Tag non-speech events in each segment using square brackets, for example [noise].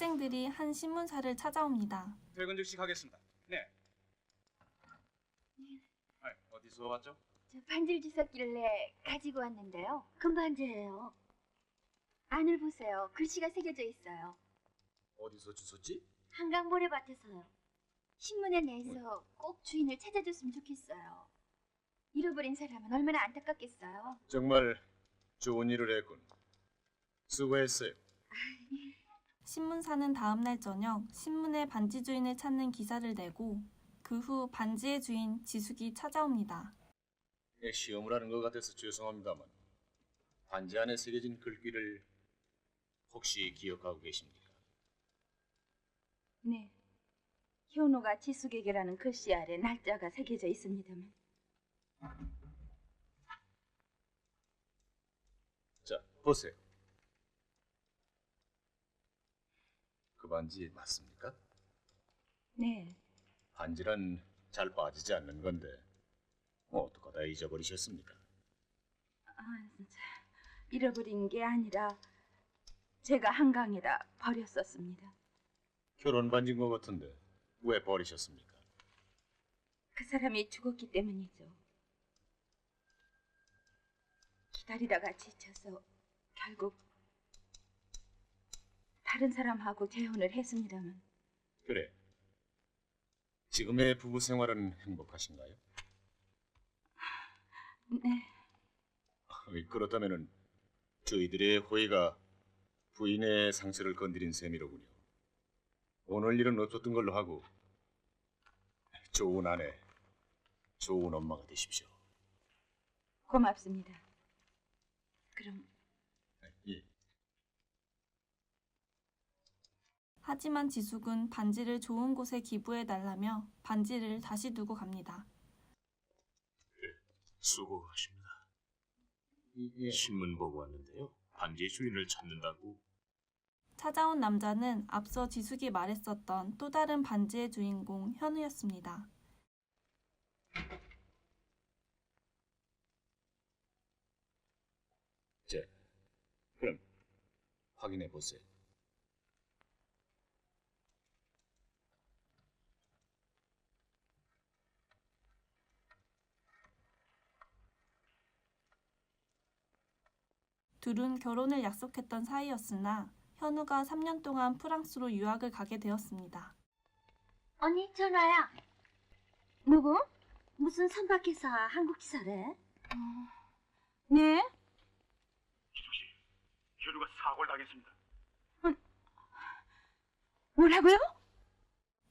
학생들이 한 신문사를 찾아옵니다. 퇴근 즉시 가겠습니다. 네. 아, 어디서 왔죠? 저 반지를 주셨길래 가지고 왔는데요. 금 반지예요. 안을 보세요. 글씨가 새겨져 있어요. 어디서 주웠지? 한강 모래밭에서요. 신문에 내서 꼭 주인을 찾아줬으면 좋겠어요. 잃어버린 사람은 얼마나 안타깝겠어요. 정말 좋은 일을 했군. 수고했어요. 신문사는 다음날 저녁 신문에 반지 주인을 찾는 기사를 내고 그 후 반지의 주인 지숙이 찾아옵니다. 예, 시험을 하는 것 같아서 죄송합니다만 반지 안에 새겨진 글귀를 혹시 기억하고 계십니까? 네. 현우가 지숙에게라는 글씨 아래 날짜가 새겨져 있습니다만. 자, 보세요. 반지 맞습니까? 네. 반지란 잘 빠지지 않는 건데 뭐 어떡하다 잊어버리셨습니까? 아, 진짜 잃어버린 게 아니라 제가 한강에다 버렸었습니다. 결혼 반지인 것 같은데 왜 버리셨습니까? 그 사람이 죽었기 때문이죠. 기다리다가 지쳐서 결국 다른 사람하고 재혼을 했습니다만 그래. 지금의 부부 생활은 행복하신가요? 네, 그렇다면은 저희들의 호의가 부인의 상처를 건드린 셈이로군요. 오늘 일은 없었던 걸로 하고 좋은 아내, 좋은 엄마가 되십시오. 고맙습니다. 그럼 예. 하지만 지숙은 반지를 좋은 곳에 기부해 달라며 반지를 다시 두고 갑니다. 수고하십니다. 예. 신문 보고 왔는데요. 반지의 주인을 찾는다고 찾아온 남자는 앞서 지숙이 말했었던 또 다른 반지의 주인공 현우였습니다. 자, 그럼 확인해 보세요. 둘은 결혼을 약속했던 사이였으나 현우가 3년 동안 프랑스로 유학을 가게 되었습니다. 언니 전화야. 누구? 무슨 선박기사 한국 기사래? 네? 기숙 씨, 현우가 사고를 당했습니다. 뭐라고요?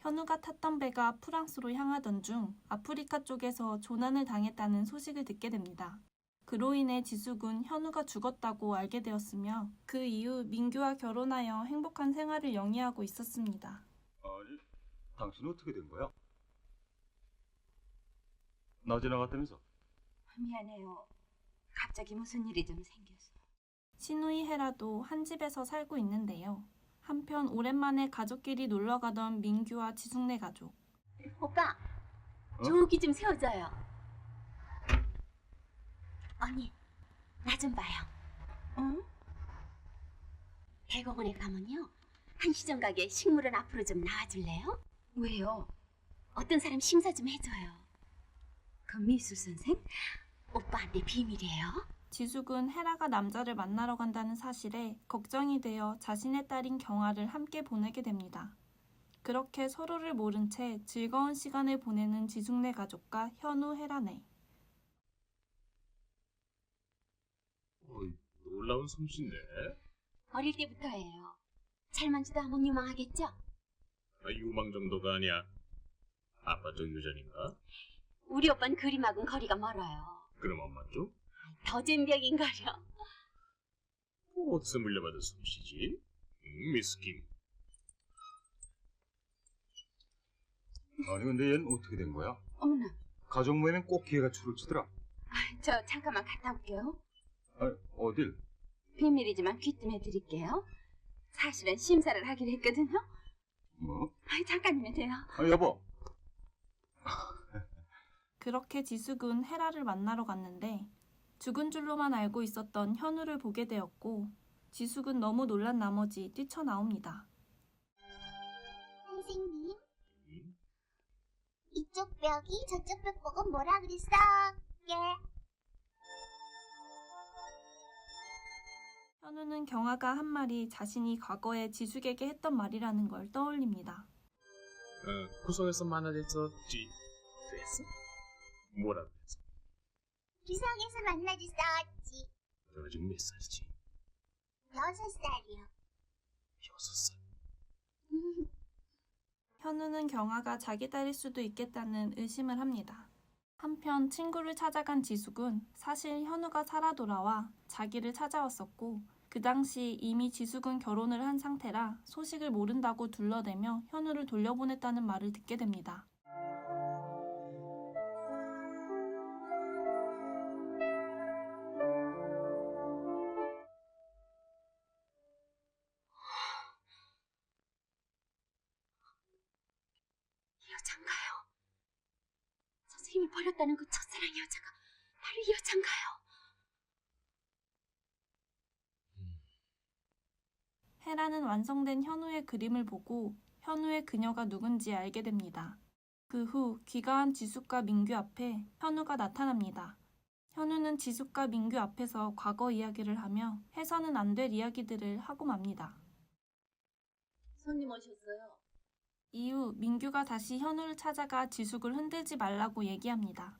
현우가 탔던 배가 프랑스로 향하던 중 아프리카 쪽에서 조난을 당했다는 소식을 듣게 됩니다. 그로 인해 지숙은 현우가 죽었다고 알게 되었으며 그 이후 민규와 결혼하여 행복한 생활을 영위하고 있었습니다. 아니, 당신은 어떻게 된 거야? 낮에 나갔다면서? 미안해요. 갑자기 무슨 일이 좀 생겨서. 신우이 헤라도 한 집에서 살고 있는데요. 한편 오랜만에 가족끼리 놀러 가던 민규와 지숙네 가족. 오빠, 어? 저기 좀 세워줘요. 언니, 나 좀 봐요. 응? 대공원에 가면요. 한시정 가게 식물원 앞으로 좀 나와줄래요? 왜요? 어떤 사람 심사 좀 해줘요. 그 미술 선생? 오빠한테 비밀이에요? 지숙은 헤라가 남자를 만나러 간다는 사실에 걱정이 되어 자신의 딸인 경아를 함께 보내게 됩니다. 그렇게 서로를 모른 채 즐거운 시간을 보내는 지숙네 가족과 현우, 헤라네. 어이, 놀라운 솜씨인데. 어릴 때부터예요. 잘 만지다 하면 유망하겠죠? 아, 유망 정도가 아니야. 아빠 쪽 유전인가? 우리 오빠는 그림하고는 거리가 멀어요. 그럼 엄마 쪽? 더 잼병인걸요. 뭐 어디서 물려받은 솜씨지? 음, 미스 김. 아니 근데 얘는 어떻게 된 거야? 어머나, 가족 모임엔 꼭 기회가 추를 치더라. 저 잠깐만 갔다 올게요. 아, 어딜? 비밀이지만 귀뜸해 드릴게요. 사실은 심사를 하기로 했거든요. 뭐? 아이, 잠깐이면 돼요. 아, 여보. 그렇게 지숙은 헤라를 만나러 갔는데 죽은 줄로만 알고 있었던 현우를 보게 되었고 지숙은 너무 놀란 나머지 뛰쳐나옵니다. 선생님, 음? 이쪽 벽이 저쪽 벽 보고 뭐라 그랬어? 예. 현우는 경아가 한 말이 자신이 과거에 지숙에게 했던 말이라는 걸 떠올립니다. 어, 구석에서 만나졌었지. 됐어? 뭐라 그랬어? 기상에서 만나줬었지. 너 지금 몇 살이지? 여섯 살이요. 여섯 살. [laughs] 현우는 경아가 자기 딸일 수도 있겠다는 의심을 합니다. 한편 친구를 찾아간 지숙은 사실 현우가 살아 돌아와 자기를 찾아왔었고 그 당시 이미 지숙은 결혼을 한 상태라 소식을 모른다고 둘러대며 현우를 돌려보냈다는 말을 듣게 됩니다. 이 여잔가요? 선생님이 버렸다는 그 첫사랑 여자가 바로 이 여잔가요? 헤라는 완성된 현우의 그림을 보고 현우의 그녀가 누군지 알게 됩니다. 그 후 귀가한 지숙과 민규 앞에 현우가 나타납니다. 현우는 지숙과 민규 앞에서 과거 이야기를 하며 해서는 안 될 이야기들을 하고 맙니다. 손님 오셨어요. 이후 민규가 다시 현우를 찾아가 지숙을 흔들지 말라고 얘기합니다.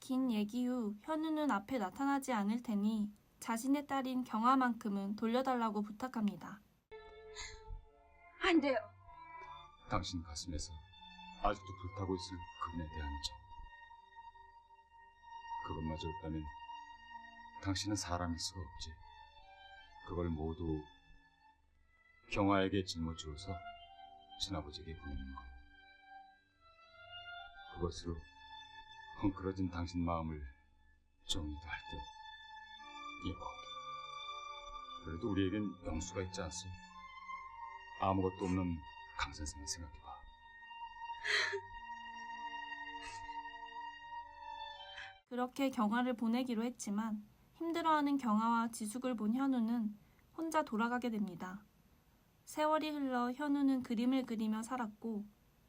긴 얘기 후 현우는 앞에 나타나지 않을 테니 자신의 딸인 경아만큼은 돌려달라고 부탁합니다. 안 돼요. 당신 가슴에서 아직도 불타고 있을 그분에 대한 정. 그것마저 없다면 당신은 사람일 수가 없지. 그걸 모두 경화에게 짊어지어서 친아버지에게 보내는 것. 그것으로 헝클어진 당신 마음을 정리도 할 듯. 여보, 그래도 우리에겐 영수가 있지 않소? 아무것도 없는 강 선생을 생각해봐. [laughs] 그렇게 경아를 보내기로 했지만 힘들어하는 경아와 지숙을 본 현우는 혼자 돌아가게 됩니다. 세월이 흘러 현우는 그림을 그리며 살았고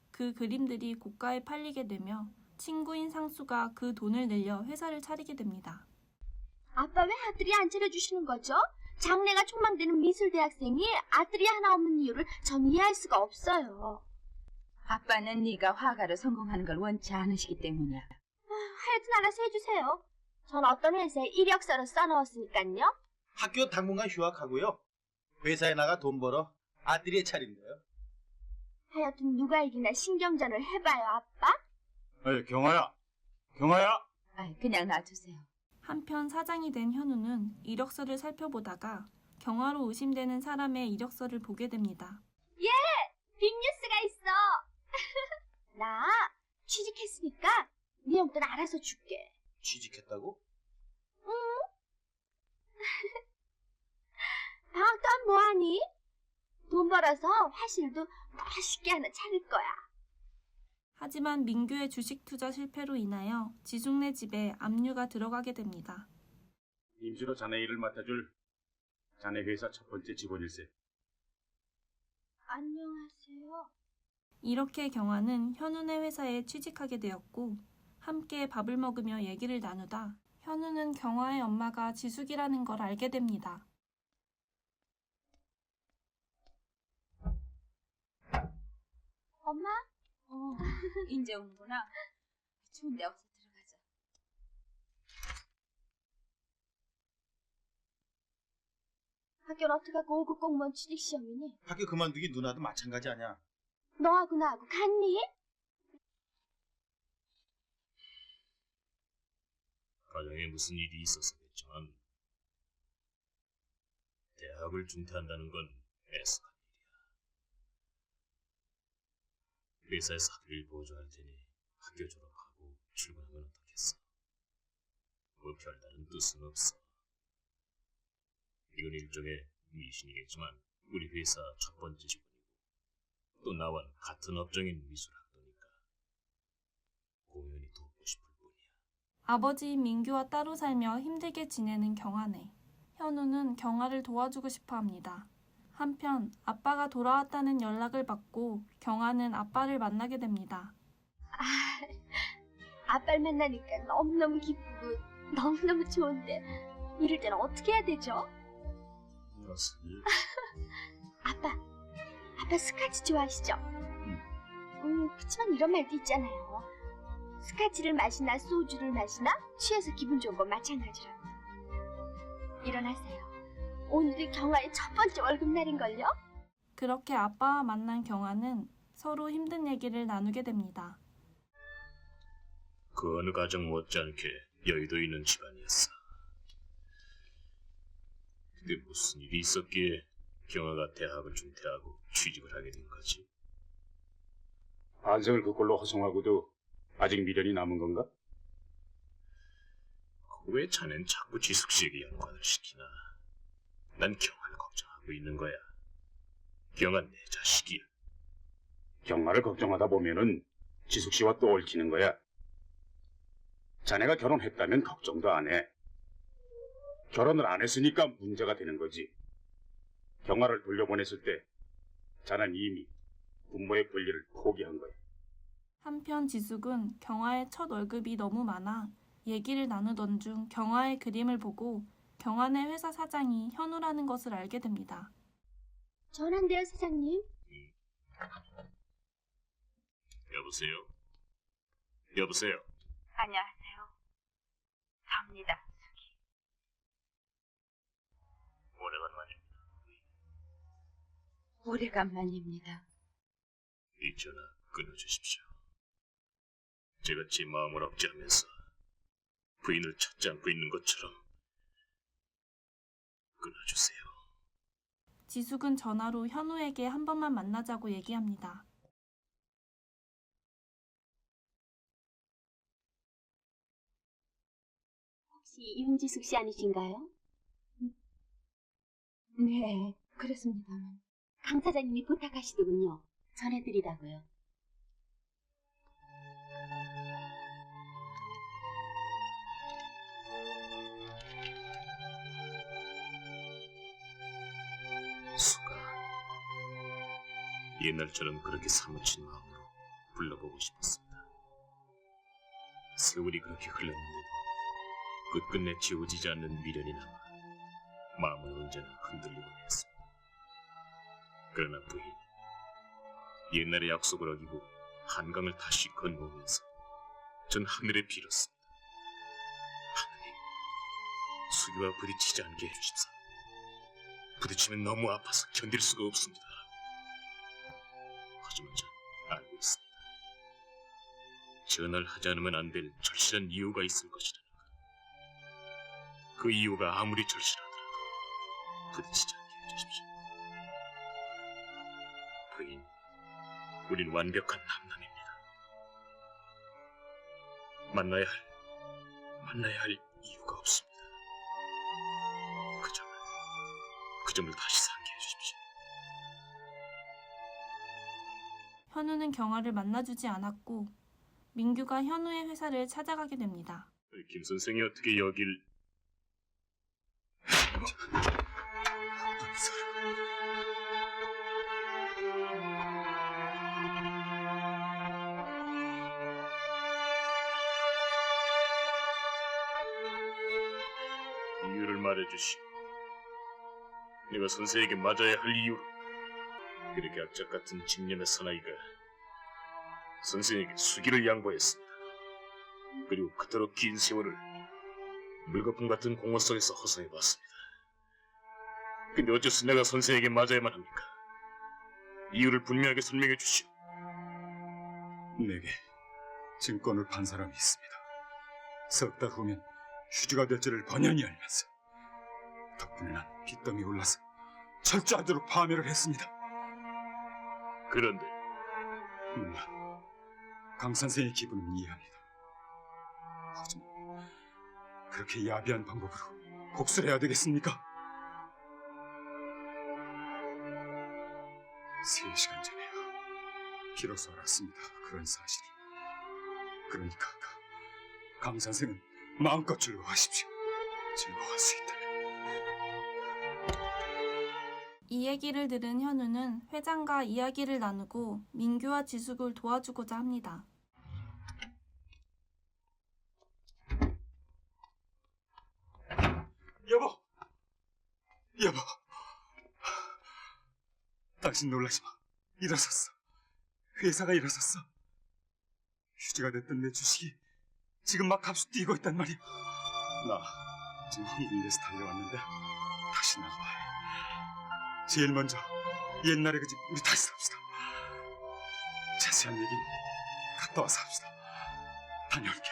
그 그림들이 고가에 팔리게 되며 친구인 상수가 그 돈을 늘려 회사를 차리게 됩니다. 아빠 왜 아들이 안 차려주시는 거죠? 장래가 촉망되는 미술대학생이 아들이 하나 없는 이유를 전 이해할 수가 없어요. 아빠는 네가 화가로 성공하는 걸 원치 않으시기 때문이야. 하여튼 알아서 해주세요. 전 어떤 회사에 이력서를 써넣었으니까요. 학교 당분간 휴학하고요. 회사에 나가 돈 벌어 아들이 차린대요. 하여튼 누가 이기나 신경전을 해봐요, 아빠. 에이, 경아야! 경아야! 아, 그냥 놔두세요. 한편 사장이 된 현우는 이력서를 살펴보다가 경아로 의심되는 사람의 이력서를 보게 됩니다. 빅뉴스가 있어. [laughs] 나 취직했으니까 네 용돈 알아서 줄게. 취직했다고? [laughs] 방학 동안 뭐하니? 돈 벌어서 화실도 맛있게 하나 차릴 거야. 하지만 민규의 주식 투자 실패로 인하여 지숙네 집에 압류가 들어가게 됩니다. 임시로 자네 일을 맡아줄 자네 회사 첫 번째 직원일세. 안녕하세요. 이렇게 경아는 현우네 회사에 취직하게 되었고 함께 밥을 먹으며 얘기를 나누다 현우는 경아의 엄마가 지숙이라는 걸 알게 됩니다. 엄마? 어, 이제 오는구나. 좋은데 어서 들어가자. 학교는 어떻게 하고 5급 공무원 취직 시험이니? 학교 그만두기 누나도 마찬가지 아니야. 너하고 나하고 같니? 가정에 무슨 일이 있었겠지만 대학을 중퇴한다는 건 애석한 일이야. 회사에서 학비를 보조할 테니 학교 졸업하고 출근하면 어떻겠어? 뭐 별다른 뜻은 없어. 이건 일종의 미신이겠지만 우리 회사 첫 번째 직원이고 또 나와 같은 업종인 미술학도니까 공연히 돕고 싶을 뿐이야. 아버지인 민규와 따로 살며 힘들게 지내는 경아네. 현우는 경아를 도와주고 싶어 합니다. 한편 아빠가 돌아왔다는 연락을 받고 경아는 아빠를 만나게 됩니다. 아, 아빠를 만나니까 너무너무 기쁘고 너무너무 좋은데 이럴 때는 어떻게 해야 되죠? [laughs] 아빠, 아빠 스카치 좋아하시죠? 음, 그치만 이런 말도 있잖아요. 스카치를 마시나 소주를 마시나 취해서 기분 좋은 건 마찬가지라고. 일어나세요. 오늘이 경아의 첫 번째 월급날인걸요? 그렇게 아빠와 만난 경아는 서로 힘든 얘기를 나누게 됩니다. 그 어느 가정 못지않게 여유도 있는 집안이었어. 근데 무슨 일이 있었기에 경아가 대학을 중퇴하고 취직을 하게 된 거지? 반성을 그꼴로 허송하고도 아직 미련이 남은 건가? 왜 자넨 자꾸 지숙 씨에게 연관을 시키나? 난 경아를 걱정하고 있는 거야. 경아 내 자식이야. 경마를 걱정하다 보면은 지숙 씨와 또 얽히는 거야. 자네가 결혼했다면 걱정도 안 해. 결혼을 안 했으니까 문제가 되는 거지. 경아를 돌려보냈을 때 자넨 이미 부모의 권리를 포기한 거야. 한편 지숙은 경아의 첫 월급이 너무 많아 얘기를 나누던 중 경아의 그림을 보고 경아네 회사 사장이 현우라는 것을 알게 됩니다. 전화인데요, 사장님. 여보세요? 여보세요? 안녕하세요. 접니다. 오래간만입니다. 오래간만입니다. 이 전화 끊어주십시오. 제가 제 마음을 억제하면서 부인을 찾지 않고 있는 것처럼 끊어주세요. 지숙은 전화로 현우에게 한 번만 만나자고 얘기합니다. 혹시 윤지숙 씨 아니신가요? 네, 그렇습니다만. 강 사장님이 부탁하시더군요. 전해드리라고요. 옛날처럼 그렇게 사무친 마음으로 불러보고 싶었습니다. 세월이 그렇게 흘렀는데도 끝끝내 지워지지 않는 미련이 남아 마음은 언제나 흔들리곤 했습니다. 그러나 부인, 옛날의 약속을 어기고 한강을 다시 건너오면서 전 하늘에 빌었습니다. 하느님, 수기와 부딪히지 않게 해주십사. 부딪히면 너무 아파서 견딜 수가 없습니다. 하지만 전 알고 있습니다. 전화를 하지 않으면 안 될 절실한 이유가 있을 것이라는 것. 그 이유가 아무리 절실하더라도 부딪히지 않게 해주십시오. 부인, 우린 완벽한 남남입니다. 만나야 할, 만나야 할 이유가 없습니다. 그 점을 그 점을 다시 현우는 경아를 만나주지 않았고 민규가 현우의 회사를 찾아가게 됩니다. 김 선생이 어떻게 여길 이유를 말해주시오. 내가 선생에게 맞아야 할 이유를 그렇게 악착 같은 집념의 사나이가 선생에게 수기를 양보했습니다. 그리고 그토록 긴 세월을 물거품 같은 공원 속에서 허송해봤습니다. 근데 어째서 내가 선생에게 맞아야만 합니까? 이유를 분명하게 설명해 주시오. 내게 증권을 판 사람이 있습니다. 석 달 후면 휴지가 될 줄을 번연히 알면서 덕분에 난 빚더미 올라서 철저하도록 파멸을 했습니다. 그런데 물론 강 선생의 기분은 이해합니다. 하지만 그렇게 야비한 방법으로 복수를 해야 되겠습니까? 세 시간 전에요. 비로소 알았습니다. 그런 사실을. 그러니까 강 선생은 마음껏 즐거워하십시오. 즐거워할 수 있다면. 이 얘기를 들은 현우는 회장과 이야기를 나누고 민규와 지숙을 도와주고자 합니다. 여보! 여보! 당신 놀라지 마. 일어섰어. 회사가 일어섰어. 휴지가 됐던 내 주식이 지금 막 값이 뛰고 있단 말이야. 나 지금 한국인에서 달려왔는데 다시 날 봐야 해. 제일 먼저 옛날에 그 집 우리 다시 삽시다. 자세한 얘기는 갔다 와서 합시다. 다녀올게.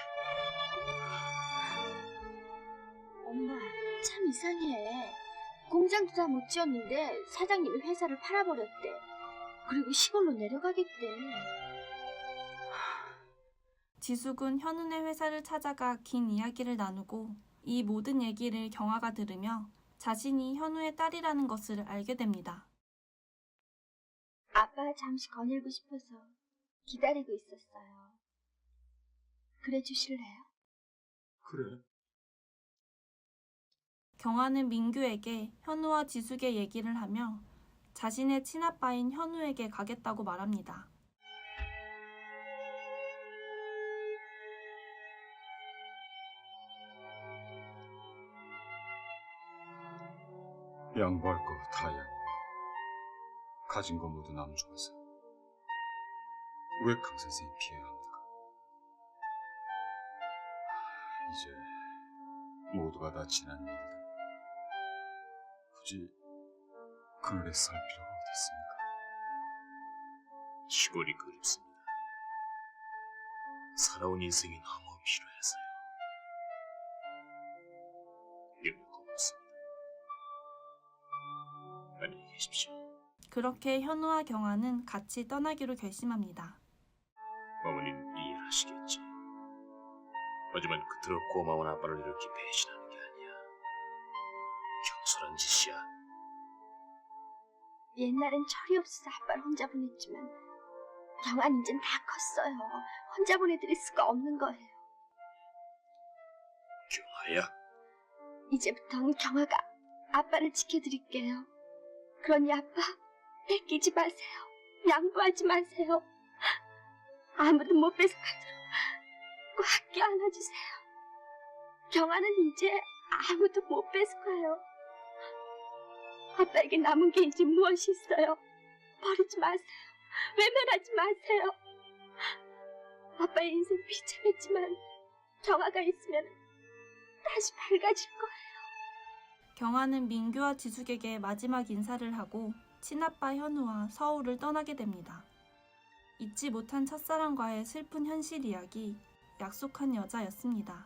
엄마, 참 이상해. 공장도 다 못 지었는데 사장님이 회사를 팔아버렸대. 그리고 시골로 내려가겠대. 지숙은 현우네 회사를 찾아가 긴 이야기를 나누고 이 모든 얘기를 경아가 들으며 자신이 현우의 딸이라는 것을 알게 됩니다. 아빠 잠시 거닐고 싶어서 기다리고 있었어요. 그래 주실래요? 그래. 경아는 민규에게 현우와 지숙의 얘기를 하며 자신의 친아빠인 현우에게 가겠다고 말합니다. 양보할 거 다 양보. 가진 거 모두 남중하세요. 왜 강 선생이 피해야 합니까? 이제 모두가 다 지난 일들. 굳이 그늘에 살 필요가 어디 있습니까? 시골이 그립습니다. 살아온 인생이 너무 필요해서요. 안녕히 계십시오. 그렇게 현우와 경아는 같이 떠나기로 결심합니다. 어머니는 이해하시겠지. 하지만 그토록 고마운 아빠를 이렇게 배신하는 게 아니야. 경솔한 짓이야. 옛날엔 철이 없어서 아빠를 혼자 보냈지만 경아는 이젠 다 컸어요. 혼자 보내드릴 수가 없는 거예요. 경아야, 이제부터는 경아가 아빠를 지켜드릴게요. 그러니 아빠 뺏기지 마세요. 양보하지 마세요. 아무도 못 뺏어가도록 꼭 아껴 안아주세요. 경아는 이제 아무도 못 뺏어가요. 아빠에게 남은 게 이제 무엇이 있어요? 버리지 마세요. 외면하지 마세요. 아빠의 인생 비참했지만 경아가 있으면 다시 밝아질 거예요. 경아는 민규와 지숙에게 마지막 인사를 하고 친아빠 현우와 서울을 떠나게 됩니다. 잊지 못한 첫사랑과의 슬픈 현실 이야기, 약속한 여자였습니다.